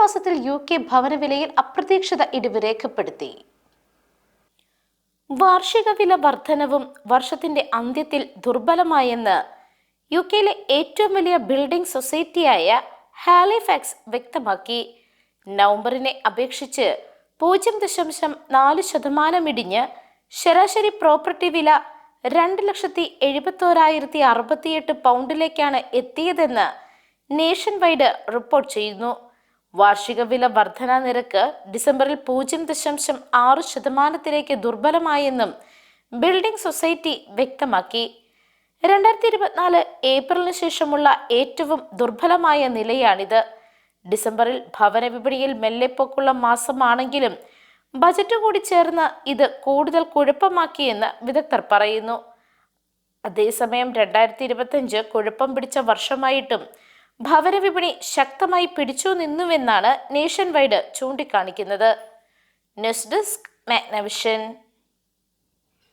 മാസത്തിൽ U K ഭവന വിലയിൽ അപ്രതീക്ഷിത ഇടിവ് രേഖപ്പെടുത്തി. വാർഷിക വില വർധനവും വർഷത്തിന്റെ അന്ത്യത്തിൽ ദുർബലമായെന്ന് യു കെയിലെ ഏറ്റവും വലിയ ബിൽഡിംഗ് സൊസൈറ്റിയായ ഹാലിഫാക്സ് വ്യക്തമാക്കി. നവംബറിനെ അപേക്ഷിച്ച് പൂജ്യം ദശാംശം നാല് ശതമാനം ഇടിഞ്ഞ് ശരാശരി പ്രോപ്പർട്ടി വില രണ്ട് ലക്ഷത്തി എഴുപത്തോരായിരത്തി അറുപത്തിയെട്ട് പൗണ്ടിലേക്കാണ് എത്തിയതെന്ന് നേഷൻ വൈഡ് റിപ്പോർട്ട് ചെയ്യുന്നു. വാർഷിക വില വർധനാ നിരക്ക് ഡിസംബറിൽ പൂജ്യം ദശാംശം ആറ് ശതമാനത്തിലേക്ക് ദുർബലമായെന്നും ബിൽഡിംഗ് സൊസൈറ്റി വ്യക്തമാക്കി. രണ്ടായിരത്തി ഇരുപത്തിനാല് ഏപ്രിലിന് ശേഷമുള്ള ഏറ്റവും ദുർബലമായ നിലയാണിത്. ഡിസംബറിൽ ഭവന വിപണിയിൽ മെല്ലെപ്പൊക്കുള്ള മാസമാണെങ്കിലും ബജറ്റ് കൂടി ചേർന്ന് ഇത് കൂടുതൽ കുഴപ്പമാക്കിയെന്ന് വിദഗ്ധർ പറയുന്നു. അതേസമയം രണ്ടായിരത്തി ഇരുപത്തഞ്ച് കുഴപ്പം പിടിച്ച വർഷമായിട്ടും ഭവന വിപണി ശക്തമായി പിടിച്ചു നിന്നുവെന്നാണ് നേഷൻ വൈഡ് ചൂണ്ടിക്കാണിക്കുന്നത്. News desk Magnavision.